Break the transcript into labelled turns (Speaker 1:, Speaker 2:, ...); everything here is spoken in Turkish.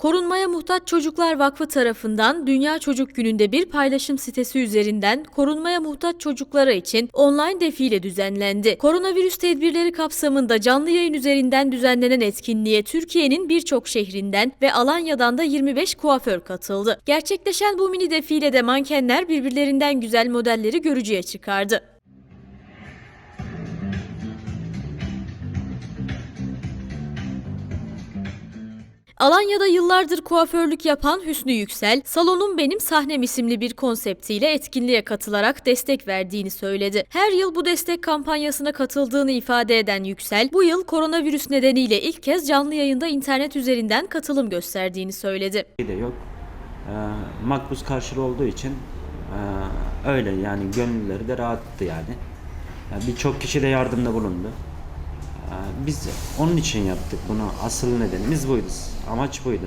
Speaker 1: Korunmaya Muhtaç Çocuklar Vakfı tarafından Dünya Çocuk Günü'nde bir paylaşım sitesi üzerinden korunmaya muhtaç çocuklara için online defile düzenlendi. Koronavirüs tedbirleri kapsamında canlı yayın üzerinden düzenlenen etkinliğe Türkiye'nin birçok şehrinden ve Alanya'dan da 25 kuaför katıldı. Gerçekleşen bu mini defilede mankenler birbirlerinden güzel modelleri görücüye çıkardı. Alanya'da yıllardır kuaförlük yapan Hüsnü Yüksel, Salonum Benim Sahnem isimli bir konseptiyle etkinliğe katılarak destek verdiğini söyledi. Her yıl bu destek kampanyasına katıldığını ifade eden Yüksel, bu yıl koronavirüs nedeniyle ilk kez canlı yayında internet üzerinden katılım gösterdiğini söyledi.
Speaker 2: de yok. Ee, makbuz karşılığı olduğu için ee, öyle yani gönülleri de rahattı yani. Yani Birçok kişi de yardımda bulundu. Ee, biz onun için yaptık bunu. Asıl nedenimiz buydu. Amaç buydu.